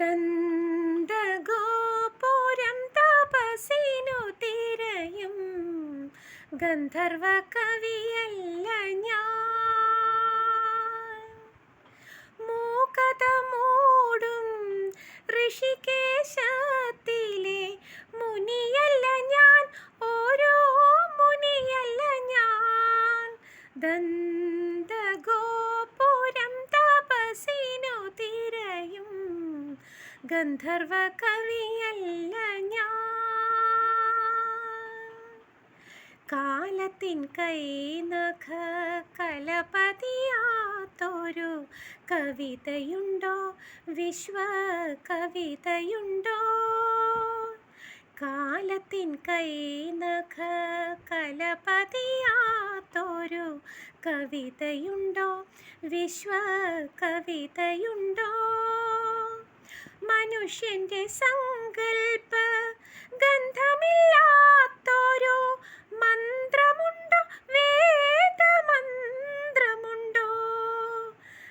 ദന്തഗോപുരം തപസിനു തിരയും. ഗന്ധർവ കവിയല്ല ഗന്ധർവ കവിയല്ല ഞാൻ. കാലത്തിൻ കൈ നഖ കലപതിയാത്തൊരു കവിതയുണ്ടോ? വിശ്വ കവിതയുണ്ടോ കാലത്തിൻ കൈ നഖ കലപതിയാത്തൊരു കവിതയുണ്ടോ? വിശ്വ കവിതയുണ്ടോ മനുഷ്യന്റെ സങ്കൽപ്പ ഗന്ധമില്ലാത്തൊരു മന്ത്രമുണ്ടോ? വേദമന്ത്രമുണ്ടോ?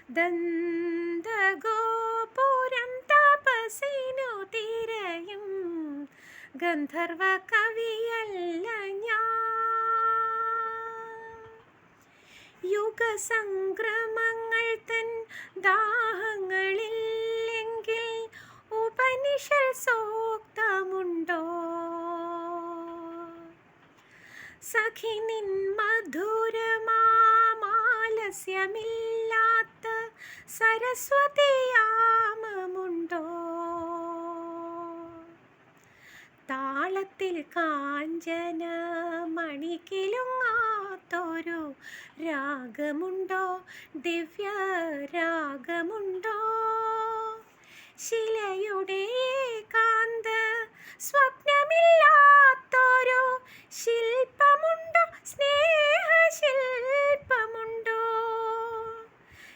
ദന്തഗോപുരം തപസിനു തിരയും. ഗന്ധർവ കവിയല്ല യുഗസംക്രമങ്ങൾ തൻ ദാഹങ്ങളില്ലെങ്കിൽ സഖിനിൻ മധുരമാലസ്യമില്ലാത്ത സരസ്വതിയാമമുണ്ടോ താളത്തിൽ കാഞ്ചന മണിക്കിലുങ്ങാത്തൊരു രാഗമുണ്ടോ? ദിവ്യ രാഗമുണ്ടോ ശിലയുടെ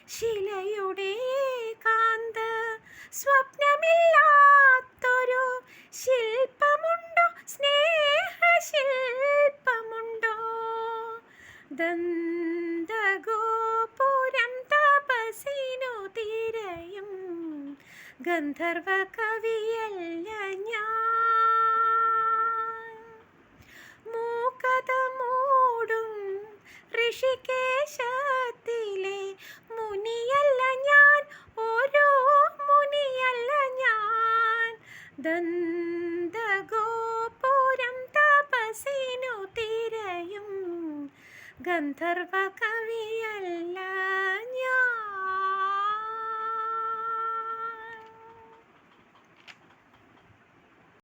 ശിലയുടെ കാന്ത. സ്വപ്നമില്ലാത്തൊരു ശില്പമുണ്ടോ? സ്നേഹശില്പമുണ്ടോ? ദന്തഗോപുരം തപസിനു തിരയും. ഗന്ധർവ കവിയല്ല ദന്തഗോപുരം തപസിനു തിരയും ഗന്ധർവ